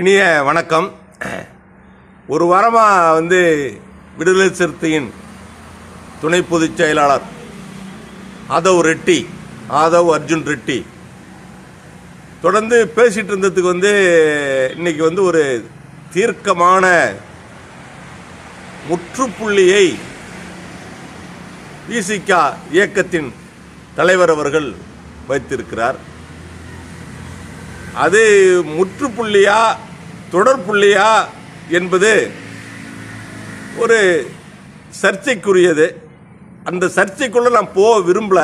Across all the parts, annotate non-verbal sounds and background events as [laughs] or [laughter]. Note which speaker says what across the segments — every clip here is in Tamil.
Speaker 1: இனிய வணக்கம். ஒரு வாரமாக வந்து விடுதலை சிறுத்தையின் துணை பொதுச் செயலாளர் ஆதவ் ரெட்டி ஆதவ் அர்ஜுன் ரெட்டி. தொடர்ந்து பேசிகிட்டு இருந்ததுக்கு வந்து இன்னைக்கு வந்து ஒரு தீர்க்கமான முற்றுப்புள்ளியை விசிகா இயக்கத்தின் தலைவர் அவர்கள் வைத்திருக்கிறார். அது முற்றுப்புள்ளியா தொடர்புள்ளியா என்பது ஒரு சர்ச்சைக்குரியது. அந்த சர்ச்சைக்குள்ளே நான் போக விரும்பல.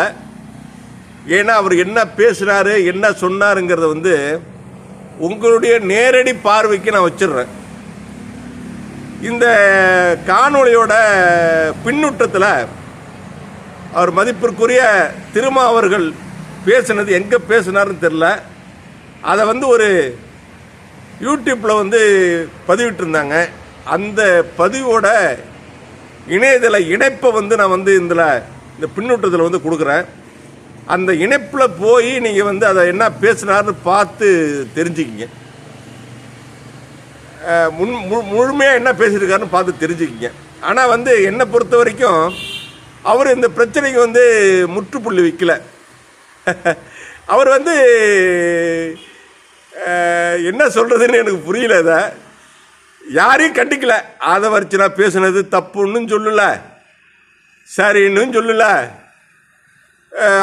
Speaker 1: ஏன்னா அவர் என்ன பேசுனாரு என்ன சொன்னாருங்கிறத வந்து உங்களுடைய நேரடி பார்வைக்கு நான் வச்சிடுறேன். இந்த காணொளியோட பின்னூட்டத்தில் அவர் மதிப்பிற்குரிய திருமா அவர்கள் பேசினது எங்கே பேசினாருன்னு தெரில அதை வந்து ஒரு யூடியூப்பில் வந்து பதிவிட்டிருந்தாங்க. அந்த பதிவோட இணையதள இணைப்பை வந்து நான் வந்து இதில் இந்த பின்னூட்டத்தில் வந்து கொடுக்குறேன். அந்த இணைப்பில் போய் நீங்கள் வந்து அதை என்ன பேசுனார்னு பார்த்து தெரிஞ்சுக்கிங்க. முன் மு- முழுமையாக என்ன பேசியிருக்காருன்னு பார்த்து தெரிஞ்சுக்கிங்க. ஆனால் வந்து என்னை பொறுத்த வரைக்கும் அவர் இந்த பிரச்சனைக்கு வந்து முற்றுப்புள்ளி வைக்கல. [laughs] அவர் வந்து என்ன சொல்கிறதுன்னு எனக்கு புரியல இதை. யாரையும் கண்டிக்கல. ஆதவர்ச்சனா பேசுனது தப்புன்னு சொல்லல. சரின்னு சொல்லல.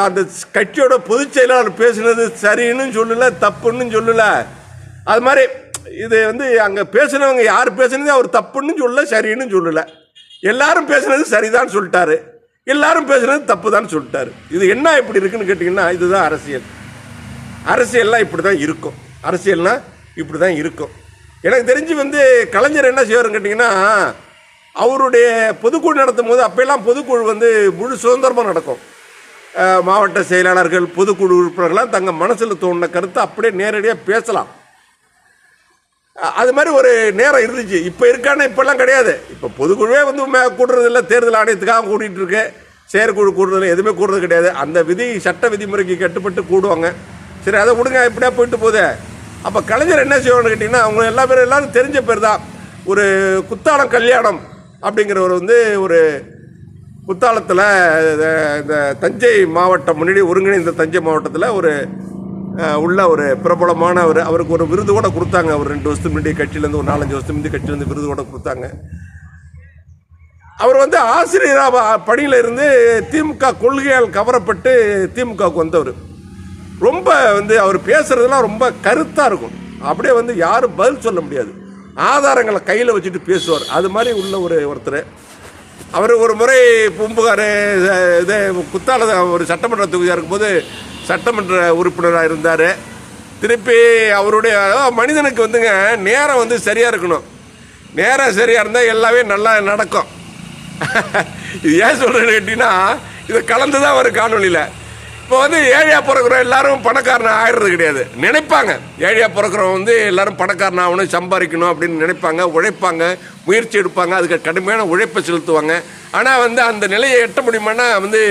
Speaker 1: அந்த கட்சியோட பொதுச் செயலாளர் பேசுனது சரின்னு சொல்லல தப்புன்னு சொல்லல. அது மாதிரி இது வந்து அங்கே பேசுனவங்க யார் பேசுனது அவர் தப்புன்னு சொல்லல சரின்னு சொல்லல. எல்லாரும் பேசுனது சரிதான் சொல்லிட்டாரு. எல்லாரும் பேசுனது தப்பு தான் சொல்லிட்டாரு. இது என்ன இப்படி இருக்குன்னு கேட்டிங்கன்னா இதுதான் அரசியல். அரசியல்லாம் இப்படி தான் இருக்கும். அரசியல்னால் இப்படி தான் இருக்கும். எனக்கு தெரிஞ்சு வந்து கலைஞர் என்ன செய்வார்னு கேட்டிங்கன்னா அவருடைய பொதுக்குழு நடத்தும் போது அப்போல்லாம் பொதுக்குழு வந்து முழு சுதந்திரமாக நடக்கும். மாவட்ட செயலாளர்கள் பொதுக்குழு உறுப்பினர்கள்லாம் தங்கள் மனசில் தோணுன கருத்தை அப்படியே நேரடியாக பேசலாம். அது மாதிரி ஒரு நேரம் இருந்துச்சு. இப்போ இருக்கான்னு இப்போல்லாம் கிடையாது. இப்போ பொதுக்குழுவே வந்து கூடுறதில்ல. தேர்தல் ஆணையத்துக்காக கூட்டிகிட்டு இருக்கு. செயற்குழு கூடுறதில்ல. எதுவுமே கூடுறது கிடையாது. அந்த விதி சட்ட விதிமுறைக்கு கட்டுப்பட்டு கூடுவாங்க. சரி அதை விடுங்க இப்படியா போயிட்டு போகுது. அப்போ கலைஞர் என்ன செய்வான்னு கேட்டிங்கன்னா அவங்க எல்லா பேரும் எல்லாரும் தெரிஞ்ச பேர் தான். ஒரு குத்தாலம் கல்யாணம் அப்படிங்கிறவர் வந்து ஒரு குத்தாலத்தில் இந்த தஞ்சை மாவட்டம் முன்னாடி ஒருங்கிணைந்த தஞ்சை மாவட்டத்தில் ஒரு உள்ள ஒரு பிரபலமான ஒரு அவருக்கு ஒரு விருது கூட கொடுத்தாங்க. ஒரு ரெண்டு வருஷத்துக்கு முன்னாடி கட்சியிலேருந்து ஒரு நாலஞ்சு வருஷத்துக்கு முன்னாடி கட்சியிலேருந்து விருது கூட கொடுத்தாங்க. அவர் வந்து ஆசிரியராக பணியில் இருந்து திமுக கொள்கையால் கவரப்பட்டு திமுகவுக்கு வந்தவர். ரொம்ப வந்து அவர் பேசுறதெல்லாம் ரொம்ப கருத்தாக இருக்கும். அப்படியே வந்து யாரும் பதில் சொல்ல முடியாது. ஆதாரங்களை கையில் வச்சுட்டு பேசுவார். அது மாதிரி உள்ள ஒரு ஒருத்தர். அவர் ஒரு முறை பூம்புகார் இது குத்தால ஒரு சட்டமன்ற தொகுதியாக இருக்கும்போது சட்டமன்ற உறுப்பினராக இருந்தார். திருப்பி அவருடைய மனிதனுக்கு வந்துங்க நேரம் வந்து சரியாக இருக்கணும். நேரம் சரியாக இருந்தால் எல்லாமே நல்லா நடக்கும். இது ஏன் சொல்கிறேன்னு கேட்டிங்கன்னா இதை கலந்து தான் வரும் காணொலியில் இப்போ வந்து ஏழையாக பிறக்கிறோம் எல்லாரும் பணக்காரன் ஆயிடுறது கிடையாது. நினைப்பாங்க. ஏழையாக பிறக்கிறவங்க வந்து எல்லாரும் பணக்காரன் ஆகணும் சம்பாதிக்கணும் அப்படின்னு நினைப்பாங்க உழைப்பாங்க முயற்சி எடுப்பாங்க அதுக்கு கடுமையான உழைப்பை செலுத்துவாங்க. ஆனால் வந்து அந்த நிலையை எட்ட முடியுமானா வந்து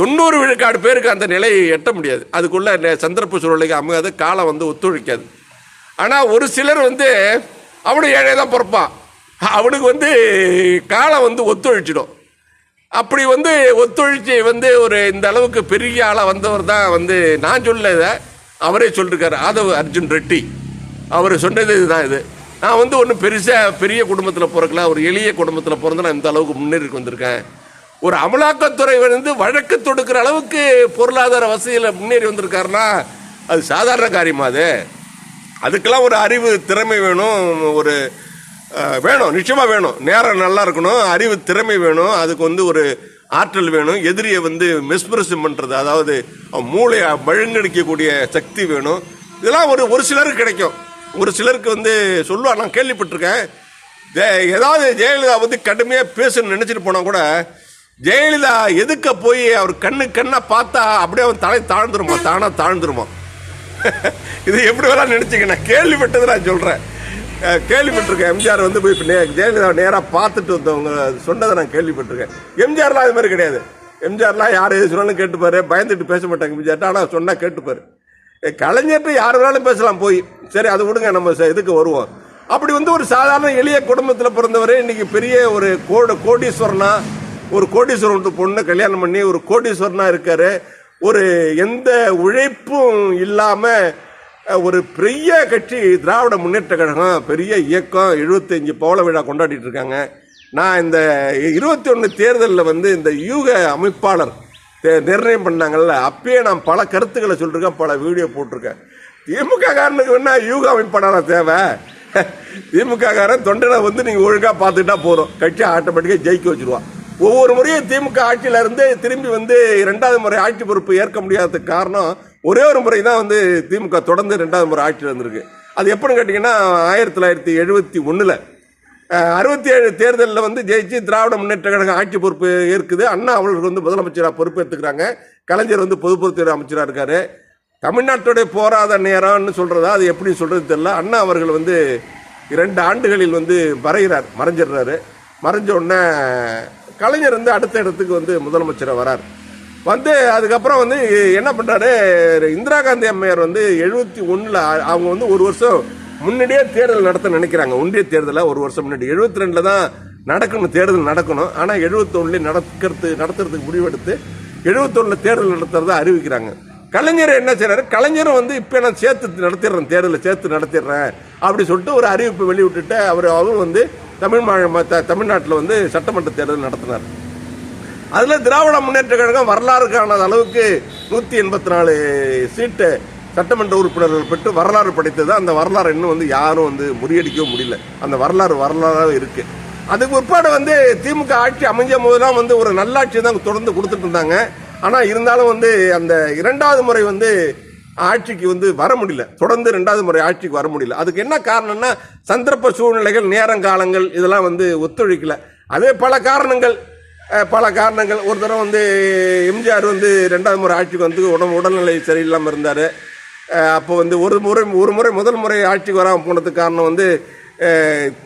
Speaker 1: தொண்ணூறு விழுக்காடு பேருக்கு அந்த நிலையை எட்ட முடியாது. அதுக்குள்ளே சந்தர்ப்ப சூழ்நிலைக்கு அமையாது காலம் வந்து ஒத்துழைக்காது. ஆனால் ஒரு சிலர் வந்து அவனும் ஏழை தான் பிறப்பான். அவனுக்கு வந்து காலம் வந்து ஒத்துழைச்சிடும். அப்படி வந்து ஒத்துழைச்சி வந்து ஒரு இந்த அளவுக்கு பெரிய ஆளாக வந்தவர் தான் வந்து நான் சொல்ல அவரே சொல்லிருக்காரு ஆதவ் அர்ஜுன் ரெட்டி. அவர் சொன்னது இதுதான் இது. நான் வந்து ஒன்றும் பெருசாக பெரிய குடும்பத்தில் பிறக்கல. ஒரு எளிய குடும்பத்தில் பிறந்து நான் இந்த அளவுக்கு முன்னேறி வந்திருக்கேன் ஒரு அமலாக்கத்துறை வந்து வழக்கு தொடுக்கிற அளவுக்கு பொருளாதார வசதியில் முன்னேறி வந்திருக்காருன்னா அது சாதாரண காரியமா அது. அதுக்கெல்லாம் ஒரு அறிவு திறமை வேணும் ஒரு வேணும் நிச்சயமாக வேணும். நேரம் நல்லா இருக்கணும் அறிவு திறமை வேணும் அதுக்கு வந்து ஒரு ஆற்றல் வேணும் எதிரியை வந்து மிஸ்பிரசம் பண்ணுறது அதாவது மூளையை மழுங்கடிக்கக்கூடிய சக்தி வேணும். இதெல்லாம் ஒரு ஒரு சிலருக்கு கிடைக்கும். ஒரு சிலருக்கு வந்து சொல்லுவார் நான் கேள்விப்பட்டிருக்கேன். ஜெ- ஏதாவது ஜெயலலிதா வந்து கடுமையாக பேசணும்னு நினச்சிட்டு போனால் கூட ஜெயலலிதா எதுக்க போய் அவர் கண்ணு கண்ணாக பார்த்தா அப்படியே அவன் தலை தாழ்ந்துருமா தானாக தாழ்ந்துருமா [laughs] இது எப்படி வேணாம் நினச்சிக்க நான் கேள்விப்பட்டது நான் சொல்கிறேன் கேள்விப்பட்டிருக்கேன். எம்ஜிஆர் வந்து போய் ஜெயலலிதா நேராக பார்த்துட்டு வந்தவங்க சொன்னதை நான் கேள்விப்பட்டிருக்கேன். எம்ஜிஆர்லாம் அது மாதிரி கிடையாது. எம்ஜிஆர்லாம் யார் எது சொன்னாலும் கேட்டுப்பாரு. பயந்துட்டு பேச மாட்டாங்க எம்ஜிஆர்ட்ட ஆனால் சொன்னால் கேட்டுப்பாரு. கலைஞர்கிட்ட யார் வேணாலும் பேசலாம் போய். சரி அது விடுங்க நம்ம ச- இதுக்கு வருவோம். அப்படி வந்து ஒரு சாதாரண எளிய குடும்பத்தில் பிறந்தவரே இன்னைக்கு பெரிய ஒரு கோட கோடீஸ்வரனா ஒரு கோடீஸ்வரன் பொண்ணு கல்யாணம் பண்ணி ஒரு கோடீஸ்வரனா இருக்காரு. ஒரு எந்த உழைப்பும் இல்லாமல் ஒரு பெரிய கட்சி திராவிட முன்னேற்ற கழகம் பெரிய இயக்கம் 75 பவள விழா கொண்டாடிட்டு இருக்காங்க. நான் இந்த இருபத்தி ஒன்று தேர்தலில் வந்து இந்த யூக அமைப்பாளர் நிர்ணயம் பண்ணாங்கல்ல அப்பயே நான் பல கருத்துக்களை சொல்லியிருக்கேன் பல வீடியோ போட்டிருக்கேன். திமுக காரனுக்கு வேணா யூக அமைப்பாளராக தேவை? திமுக காரன் தொண்டனை வந்து நீங்கள் ஒழுங்காக பார்த்துட்டா போதும். கட்சி ஆட்டோமேட்டிக்காக ஜெயிக்க வச்சுருவான். ஒவ்வொரு முறையும் திமுக ஆட்சியிலேருந்து திரும்பி வந்து ரெண்டாவது முறை ஆட்சி பொறுப்பு ஏற்க முடியாததுக்கு காரணம் ஒரே ஒரு முறை தான் வந்து திமுக தொடர்ந்து ரெண்டாவது முறை ஆட்சியில் இருந்திருக்கு அது எப்படின்னு கேட்டிங்கன்னா ஆயிரத்தி தொள்ளாயிரத்தி எழுபத்தி ஒன்றில் அறுபத்தி ஏழு தேர்தலில் வந்து ஜெயிச்சு திராவிட முன்னேற்ற கழகம் ஆட்சி பொறுப்பு ஏற்குது. அண்ணா அவர்களுக்கு வந்து முதலமைச்சராக பொறுப்பேற்றுக்கிறாங்க கலைஞர் வந்து பொதுப்பொருத்துறை அமைச்சராக இருக்கார். தமிழ்நாட்டுடைய போராத நேரம்னு சொல்கிறதா அது எப்படி சொல்கிறது தெரியல. அண்ணா அவர்கள் வந்து இரண்டு ஆண்டுகளில் வந்து மறைகிறார் மறைஞ்சிடுறாரு. மறைஞ்ச உடனே கலைஞர் வந்து அடுத்த இடத்துக்கு வந்து முதலமைச்சராக வரார். வந்து அதுக்கப்புறம் வந்து என்ன பண்ணுறாரு இந்திரா காந்தி அம்மையார் வந்து எழுபத்தி ஒன்றில் அவங்க வந்து ஒரு வருஷம் முன்னாடியே தேர்தல் நடத்த நினைக்கிறாங்க. ஒன்றிய தேர்தலை ஒரு வருஷம் முன்னாடி. எழுபத்தி ரெண்டில் தான் நடக்கணும் தேர்தல் நடக்கணும். ஆனால் எழுபத்தொன்னுலேயே நடக்கிறது நடத்துறதுக்கு முடிவெடுத்து எழுபத்தொன்னுல தேர்தல் நடத்துறத அறிவிக்கிறாங்க. கலைஞர் என்ன செய்கிறாரு கலைஞரும் வந்து இப்போ நான் சேர்த்து நடத்திடுறேன் தேர்தலை சேர்த்து நடத்திடுறேன் அப்படி சொல்லிட்டு ஒரு அறிவிப்பு வெளியிட்டுட்டு அவர் அவரும் வந்து தமிழ் மா தமிழ்நாட்டில் வந்து சட்டமன்ற தேர்தல் நடத்தினார். அதில் திராவிட முன்னேற்ற கழகம் வரலாறு காணாத அளவுக்கு நூற்றி எண்பத்தி நாலு சீட்டு சட்டமன்ற உறுப்பினர்கள் பெற்று வரலாறு படைத்தது. அந்த வரலாறு இன்னும் வந்து யாரும் வந்து முறியடிக்கவும் முடியல. அந்த வரலாறு வரலாறாக இருக்குது அதுக்கு பிற்பாடு வந்து திமுக ஆட்சி அமைஞ்ச போதெல்லாம் வந்து ஒரு நல்லாட்சி தான் தொடர்ந்து கொடுத்துட்டு இருந்தாங்க. ஆனால் இருந்தாலும் வந்து அந்த இரண்டாவது முறை வந்து ஆட்சிக்கு வந்து வர முடியல. தொடர்ந்து ரெண்டாவது முறை ஆட்சிக்கு வர முடியல. அதுக்கு என்ன காரணம்னா சந்தர்ப்ப சூழ்நிலைகள் நேரங்காலங்கள் இதெல்லாம் வந்து ஒத்துழைக்கல. அதே பல காரணங்கள். பல காரணங்கள். ஒரு தடவை வந்து எம்ஜிஆர் வந்து ரெண்டாவது முறை ஆட்சிக்கு வந்து உடம்பு உடல்நிலை சரியில்லாமல் இருந்தார். அப்போ வந்து ஒரு முறை ஒரு முறை முதல் முறை ஆட்சிக்கு வராமல் போனதுக்கு காரணம் வந்து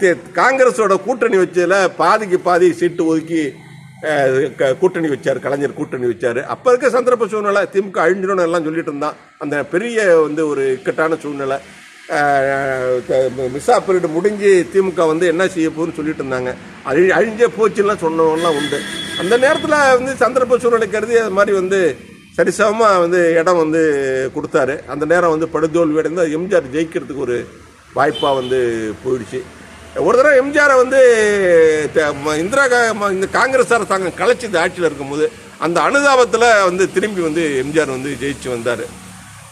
Speaker 1: தே- காங்கிரஸோட கூட்டணி வச்சதில் பாதிக்கு பாதி சீட்டு ஒதுக்கி கூட்டணி வச்சார் கலைஞர் கூட்டணி வச்சார். அப்போ இருக்க சந்தர்ப்ப சூழ்நிலை திமுக அழிஞ்சிடணும் எல்லாம் சொல்லிட்டு இருந்தான். அந்த பெரிய வந்து ஒரு இக்கட்டான சூழ்நிலை. மிஸ்ஸா பீரியட் முடிஞ்சு திமுக வந்து என்ன செய்ய போகுதுன்னு சொல்லிட்டு இருந்தாங்க. அழி அழிஞ்சே போச்சுலாம் சொன்னவங்கலாம் உண்டு. அந்த நேரத்தில் வந்து சந்தர்ப்ப சூழ்நிலை கருதி அது மாதிரி வந்து சரிசமமாக வந்து இடம் வந்து கொடுத்தாரு. அந்த நேரம் வந்து படுதோல்வி அடைந்து எம்ஜிஆர் ஜெயிக்கிறதுக்கு ஒரு வாய்ப்பாக வந்து போயிடுச்சு. ஒரு தடவை எம்ஜிஆரை வந்து இந்திரா கா- இந்த காங்கிரஸ் அரசாங்கம் கலைச்சி இந்த ஆட்சியில் இருக்கும்போது அந்த அனுதாபத்தில் வந்து திரும்பி வந்து எம்ஜிஆர் வந்து ஜெயிச்சு வந்தார்.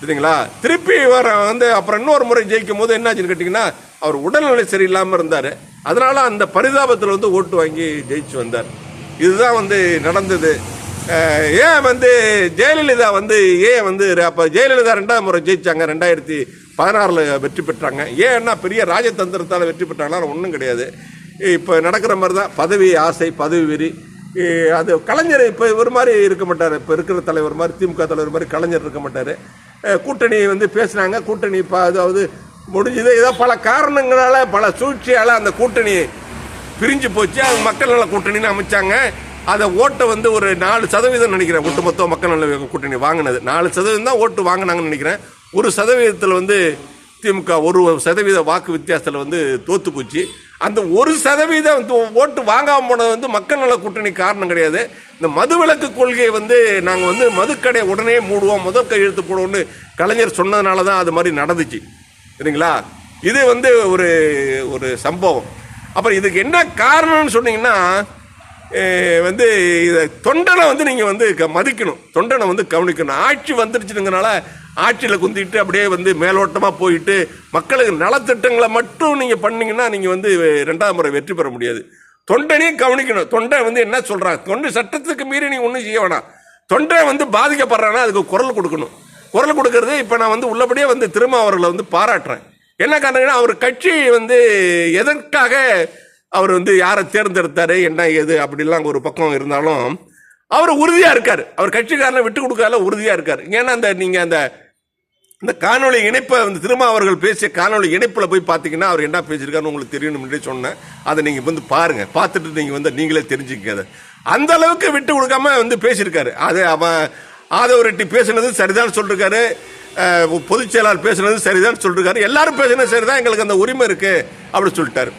Speaker 1: சரிங்களா? திருப்பி வர வந்து அப்புறம் இன்னொரு முறை ஜெயிக்கும் போது என்னாச்சுன்னு கேட்டிங்கன்னா அவர் உடல்நிலை சரியில்லாமல் இருந்தார். அதனால் அந்த பரிதாபத்தில் வந்து ஓட்டு வாங்கி ஜெயிச்சு வந்தார். இதுதான் வந்து நடந்தது. ஏன் வந்து ஜெயலலிதா வந்து ஏன் வந்து அப்போ ஜெயலலிதா ரெண்டாவது முறை ஜெயிச்சாங்க. ரெண்டாயிரத்தி பதினாறில் வெற்றி பெற்றாங்க. ஏன்னா பெரிய ராஜதந்திரத்தால் வெற்றி பெற்றாங்களா ஒன்றும் கிடையாது. இப்போ நடக்கிற மாதிரி தான் பதவி ஆசை பதவி வெறி. அது கலைஞர் இப்போ ஒரு மாதிரி இருக்க மாட்டார். இப்போ இருக்கிற தலைவர் மாதிரி திமுக தலைவர் மாதிரி கலைஞர் இருக்க மாட்டார். கூட்டணி வந்து பேசுனாங்க கூட்டணி இப்போ அதாவது முடிஞ்சது. ஏதோ பல காரணங்களால் பல சூழ்ச்சியால் அந்த கூட்டணி பிரிஞ்சு போச்சு. அது மக்கள் நல கூட்டணின்னு அமைச்சாங்க. அதை ஓட்டை வந்து ஒரு நாலு சதவீதம் நினைக்கிறேன். ஒட்டுமொத்த மக்கள் நல கூட்டணி வாங்கினது. நாலு சதவீதம் தான் ஓட்டு வாங்கினாங்கன்னு நினைக்கிறேன். ஒரு சதவீதத்தில் வந்து திமுக ஒரு சதவீத வாக்கு வித்தியாசத்தில் வந்து தோத்து போச்சு. அந்த ஒரு சதவீதம் ஓட்டு வாங்காமல் போனது வந்து மக்கள் நல கூட்டணி காரணம் கிடையாது. இந்த மதுவிலக்கு கொள்கையை வந்து நாங்கள் வந்து மதுக்கடை உடனே மூடுவோம். முதல் கையெழுத்து போடுவோம்னு கலைஞர் சொன்னதுனால தான் அது மாதிரி நடந்துச்சு. சரிங்களா? இது வந்து ஒரு ஒரு சம்பவம். அப்புறம் இதுக்கு என்ன காரணம்னு சொன்னீங்கன்னா வந்து இதை தொண்டனை வந்து நீங்கள் வந்து க- மதிக்கணும். தொண்டனை வந்து கவனிக்கணும். ஆட்சி வந்துருச்சுங்கிறனால ஆட்சியில் குந்திட்டு அப்படியே வந்து மேலோட்டமாக போயிட்டு மக்களுக்கு நலத்திட்டங்களை மட்டும் நீங்கள் பண்ணிங்கன்னா நீங்கள் வந்து ரெண்டாம் முறை வெற்றி பெற முடியாது. தொண்டனையும் கவனிக்கணும். தொண்டை வந்து என்ன சொல்கிறாங்க தொண்டு சட்டத்துக்கு மீறி நீ ஒன்றும் செய்ய வேணாம். தொண்டை வந்து பாதிக்கப்படுறான்னா அதுக்கு குரல் கொடுக்கணும். குரல் கொடுக்கறது இப்போ நான் வந்து உள்ளபடியே வந்து திரும்ப அவர்களை வந்து பாராட்டுறேன். என்ன காரணம்னா அவர் கட்சி வந்து எதற்காக அவர் வந்து யாரை தேர்ந்தெடுத்தாரு என்ன ஏது அப்படிலாம் ஒரு பக்கம் இருந்தாலும் அவர் உறுதியாக இருக்கார். அவர் கட்சிக்காரனை விட்டு கொடுக்காத உறுதியாக இருக்கார். ஏன்னா அந்த நீங்கள் அந்த இந்த காணொளி இணைப்பை வந்து திரும்ப அவர்கள் பேசிய காணொளி இணைப்பில் போய் பார்த்தீங்கன்னா அவர் என்ன பேசியிருக்காருன்னு உங்களுக்கு தெரியணும் சொன்னேன். அதை நீங்கள் வந்து பாருங்கள் பார்த்துட்டு நீங்கள் வந்து நீங்களே தெரிஞ்சுக்கங்க அந்த அளவுக்கு விட்டு கொடுக்காம வந்து பேசியிருக்காரு. அது அவன் ஆதவ ரெட்டி பேசுனது சரிதான் சொல்லிருக்காரு. பொதுச் செயலாளர் பேசுனது சரிதான் சொல்லிருக்காரு. எல்லாரும் பேசுனது சரிதான். எங்களுக்கு அந்த உரிமை இருக்குது அப்படி சொல்லிட்டாரு.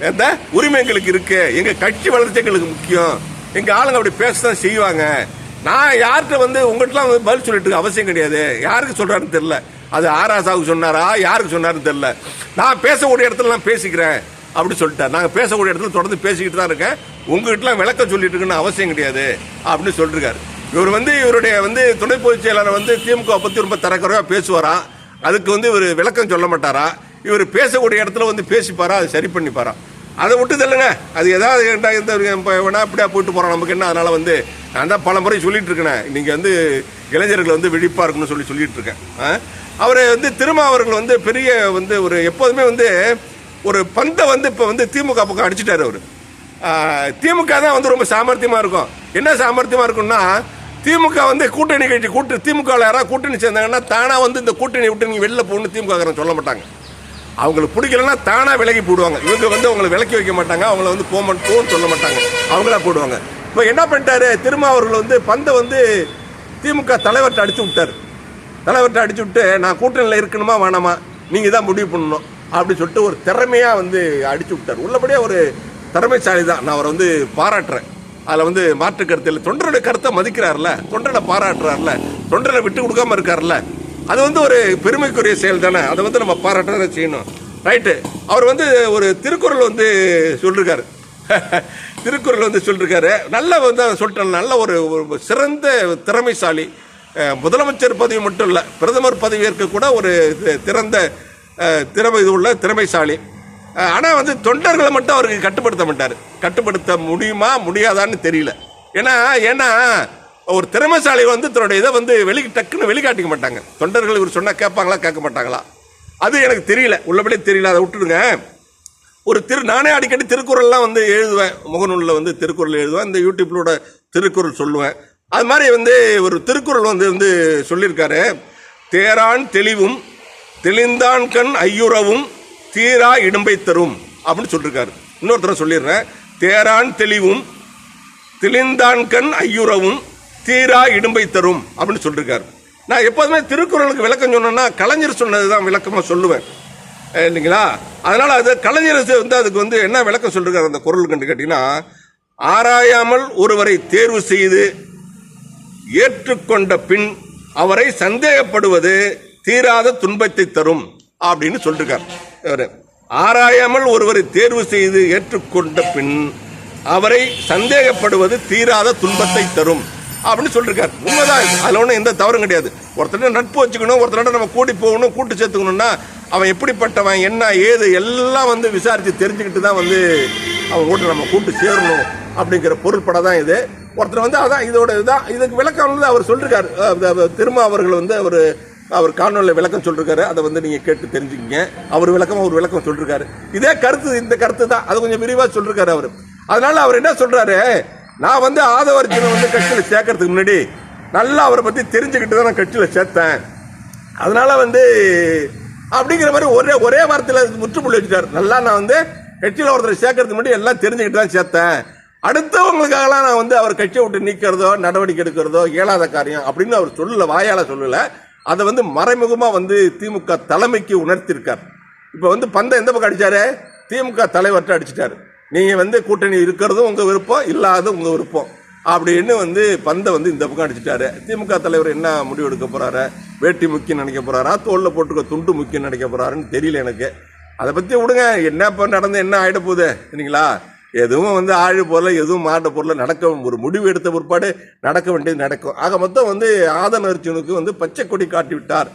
Speaker 1: எந்த உரிமை எங்களுக்கு இருக்கு. எங்க கட்சி வளர்ச்சி எங்களுக்கு முக்கியம். எங்க ஆளுங்க அப்படி பேசதான் செய்வாங்க. நான் யார்கிட்ட வந்து உங்கள்கிட்டலாம் வந்து பதில் சொல்லிட்டு இருக்க அவசியம் கிடையாது. யாருக்கு சொல்றாருன்னு தெரியல. அது ஆராசாவுக்கு சொன்னாரா? யாருக்கு சொன்னாருன்னு தெரியல. நான் பேசக்கூடிய இடத்துல நான் பேசிக்கிறேன். அப்படி சொல்லிட்டார். நாங்கள் பேசக்கூடிய இடத்துல தொடர்ந்து பேசிக்கிட்டு தான் இருக்கேன். உங்ககிட்டலாம் விளக்கம் சொல்லிட்டு இருக்குன்னு அவசியம் கிடையாது. அப்படின்னு சொல்லிருக்காரு. இவர் வந்து இவருடைய வந்து துணை பொதுச் செயலாளர் வந்து திமுக பற்றி ரொம்ப தரக்குறையாக பேசுவாரா? அதுக்கு வந்து இவர் விளக்கம் சொல்ல மாட்டாரா? இவர் பேசக்கூடிய இடத்துல வந்து பேசிப்பாரா அது சரி பண்ணிப்பாரா? அதை விட்டு தள்ளுங்க அது எதாவது ஏன்டா இந்த இப்போ வேணா அப்படியே போயிட்டு போகிறோம் நமக்கு என்ன அதனால வந்து நான் தான் பல முறை சொல்லிட்டு இருக்கேன். நீங்கள் வந்து இளைஞர்கள் வந்து விழிப்பாக இருக்கணும்னு சொல்லி சொல்லிட்டு இருக்கேன். அவர் வந்து திருமாவர்கள் வந்து பெரிய வந்து ஒரு எப்போதுமே வந்து ஒரு பந்தை வந்து இப்போ வந்து திமுக பக்கம் அடிச்சிட்டார் அவர். திமுக தான் வந்து ரொம்ப சாமர்த்தியமாக இருக்கும். என்ன சாமர்த்தியமாக இருக்கும்னா திமுக வந்து கூட்டணி கட்சி கூட்டு திமுக யாராவது கூட்டணி சேர்ந்தாங்கன்னா தானாக வந்து இந்த கூட்டணி விட்டு நீங்கள் வெளில போகணும்னு திமுக சொல்ல மாட்டாங்க. அவங்களுக்கு பிடிக்கலன்னா தானாக விலகி போடுவாங்க. இவங்க வந்து அவங்களை விலக்கி வைக்க மாட்டாங்க. அவங்கள வந்து போக போன்னு சொல்ல மாட்டாங்க. அவங்களா போடுவாங்க. இப்போ என்ன பண்ணிட்டாரு? திருமாவர்கள் வந்து பந்தை வந்து திமுக தலைவர்கிட்ட அடிச்சு விட்டாரு. தலைவர்கிட்ட அடிச்சு விட்டு நான் கூட்டணியில் இருக்கணுமா? வேணாமா? நீங்கள் தான் முடிவு பண்ணணும். அப்படின்னு சொல்லிட்டு ஒரு திறமையாக வந்து அடிச்சு விட்டார். உள்ளபடியே ஒரு திறமைசாலி தான் நான் அவரை வந்து பாராட்டுறேன். அதில் வந்து மாற்று கருத்து இல்லை. தொண்டருடைய கருத்தை மதிக்கிறார்ல தொண்டரை பாராட்டுறாருல தொண்டரை விட்டு கொடுக்காம இருக்கார்ல அது வந்து ஒரு பெருமைக்குரிய செயல் தானே? அதை வந்து நம்ம பாராட்ட செய்யணும். ரைட்டு அவர் வந்து ஒரு திருக்குறள் வந்து சொல்லிருக்காரு. [laughs] திருக்குறள் வந்து சொல்லிருக்காரு. நல்ல வந்து அவர் சொல்லிட்டேன் நல்ல ஒரு சிறந்த திறமைசாலி. முதலமைச்சர் பதவி மட்டும் இல்லை பிரதமர் பதவியேற்க கூட ஒரு திறந்த திறமை இது உள்ள திறமைசாலி. ஆனால் வந்து தொண்டர்களை மட்டும் அவருக்கு கட்டுப்படுத்த மாட்டார். கட்டுப்படுத்த முடியுமா முடியாதான்னு தெரியல. ஏன்னா ஏன்னா ஒரு திறமைசாலி வந்து தன்னுடைய இதை வந்து வெளி டக்குன்னு வெளிக்காட்டிக்க மாட்டாங்க. தொண்டர்கள் இவர் சொன்னால் கேட்பாங்களா கேட்க மாட்டாங்களா? அது எனக்கு தெரியல. உள்ளபடியே தெரியல. அதை விட்டுடுங்க. ஒரு திரு நானே அடிக்கடி திருக்குறள்லாம் வந்து எழுதுவேன். முகநூலில் வந்து திருக்குறள் எழுதுவேன். இந்த யூடியூப்லோட திருக்குறள் சொல்லுவேன். அது மாதிரி வந்து ஒரு திருக்குறள் வந்து வந்து சொல்லியிருக்காரு. தேரான் தெளிவும் தெளிந்தான் கண் ஐயுறவும் தீரா இடும்பை தரும் அப்படின்னு சொல்லியிருக்காரு. இன்னொருத்தர சொல்லிடுறேன். தேரான் தெளிவும் தெளிந்தான் கண் ஐயுறவும் தீரா இடும்பை தரும் அப்படின்னு சொல்லியிருக்காரு நான் எப்போதுமே திருக்குறளுக்கு விளக்கம் சொன்னேன்னா கலைஞர் சொன்னது தான் விளக்கமாக சொல்லுவேன் இல்லைங்களா? அதனால் அது கலைஞர் வந்து அதுக்கு வந்து என்ன விளக்கம் சொல்லியிருக்காரு அந்த குரல் கண்டு கேட்டிங்கன்னா ஆராயாமல் ஒருவரை தேர்வு செய்து ஏற்றுக்கொண்ட பின் அவரை சந்தேகப்படுவது தீராத துன்பத்தை தரும் அப்படின்னு சொல்லியிருக்கார் இவர் ஆராயாமல் ஒருவரை தேர்வு செய்து ஏற்றுக்கொண்ட பின் அவரை சந்தேகப்படுவது தீராத துன்பத்தை தரும். அப்படின்னு சொல்லியிருக்காரு உண்மைதான். அதில் ஒன்றும் எந்த தவறும் கிடையாது. ஒருத்தர் நட்பு வச்சுக்கணும் ஒருத்தர் நம்ம கூட்டி போகணும் கூட்டு சேர்த்துக்கணும்னா அவன் எப்படிப்பட்டவன் என்ன ஏது எல்லாம் வந்து விசாரித்து தெரிஞ்சுக்கிட்டு தான் வந்து அவன் கூட நம்ம கூட்டு சேரணும் அப்படிங்கிற பொருள்பட தான் இது. ஒருத்தர் வந்து அதான் இதோட இதுதான் இதுக்கு விளக்கம் வந்து அவர் சொல்லியிருக்காரு திரும்ப அவர்கள் வந்து அவர் அவர் காணொலியில் விளக்கம் சொல்லிருக்காரு. அதை வந்து நீங்கள் கேட்டு தெரிஞ்சுக்கிங்க. அவர் விளக்கம் அவர் விளக்கம் சொல்லிருக்காரு. இதே கருத்து இந்த கருத்து தான். அது கொஞ்சம் விரிவாக சொல்லிருக்காரு அவர். அதனால அவர் என்ன சொல்கிறாரு நான் வந்து ஆதவர்ஜனை வந்து கட்சியில் சேர்க்கறதுக்கு முன்னாடி நல்லா அவரை பற்றி தெரிஞ்சுக்கிட்டு தான் நான் கட்சியில் சேர்த்தேன். அதனால் வந்து அப்படிங்கிற மாதிரி ஒரே ஒரே வாரத்தில் முற்றுப்புள்ளி வச்சுட்டார். நல்லா நான் வந்து கட்சியில் ஒருத்தர் சேர்க்கறதுக்கு முன்னாடி எல்லாம் தெரிஞ்சுக்கிட்டு தான் சேர்த்தேன். அடுத்தவங்களுக்காகலாம் நான் வந்து அவர் கட்சியை விட்டு நீக்கிறதோ நடவடிக்கை எடுக்கிறதோ இயலாத காரியம் அப்படின்னு அவர் சொல்லல வாயால் சொல்லலை. அதை வந்து மறைமுகமாக வந்து திமுக தலைமைக்கு உணர்த்திருக்கார். இப்போ வந்து பந்தை எந்த பக்கம் அடித்தார் திமுக தலைவர்கிட்ட அடிச்சிட்டாரு. நீங்கள் வந்து கூட்டணி இருக்கிறதும் உங்கள் விருப்பம் இல்லாததும் உங்கள் விருப்பம். அப்படின்னு வந்து பந்தை வந்து இந்த பக்கம் அடிச்சிட்டாரு. திமுக தலைவர் என்ன முடிவு எடுக்க போகிறாரு வேட்டி முக்கியம் நினைக்க போகிறாரா தோளில் போட்டுக்க துண்டு முக்கியம் நினைக்க போகிறாருன்னு தெரியல எனக்கு. அதை பற்றி விடுங்க. என்ன இப்போ நடந்து என்ன ஆகிட போகுது? சரிங்களா? எதுவும் வந்து ஆழு பொருள் எதுவும் மாட்ட பொருள் நடக்க ஒரு முடிவு எடுத்த பிற்பாடு நடக்க வேண்டியது நடக்கும். ஆக மொத்தம் வந்து ஆதன் அர்ஜுனுக்கு வந்து பச்சை கொடி காட்டி விட்டார்.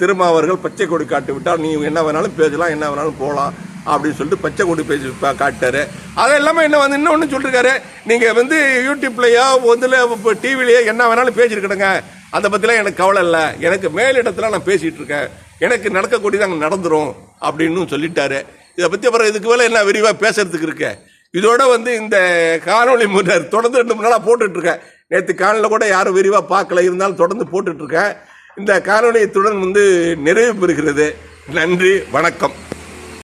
Speaker 1: திருமாவர்கள் பச்சை கொடி காட்டி விட்டார். நீ என்ன வேணாலும் பேசலாம் என்ன வேணாலும் போகலாம். அப்படின்னு சொல்லிட்டு பச்சை கொடி பேசி பா- காட்டாரு அது எல்லாமே என்ன வந்து இன்னொன்று சொல்லியிருக்காரு நீங்கள் வந்து யூடியூப்லேயோ வந்துல இப்போ டிவிலயோ என்ன வேணாலும் பேசியிருக்கணுங்க அதை பற்றிலாம் எனக்கு கவலை இல்லை. எனக்கு மேலிடத்தில் நான் பேசிகிட்டு இருக்கேன். எனக்கு நடக்கக்கூடியது அங்கே நடந்துரும் அப்படின்னு சொல்லிட்டாரு. இதை பற்றி அப்புறம் இதுக்கு மேலே என்ன விரிவாக பேசுறதுக்கு இருக்கு? இதோட வந்து இந்த காணொளி முன்னர் தொடர்ந்து ரெண்டு மூணு நாளாக போட்டுட்ருக்கேன் நேற்று காலையில் கூட யாரும் விரிவாக பார்க்கல. இருந்தாலும் தொடர்ந்து போட்டுட்ருக்கேன் இந்த காணொலியத்துடன் வந்து நிறைவு பெறுகிறது. நன்றி வணக்கம்.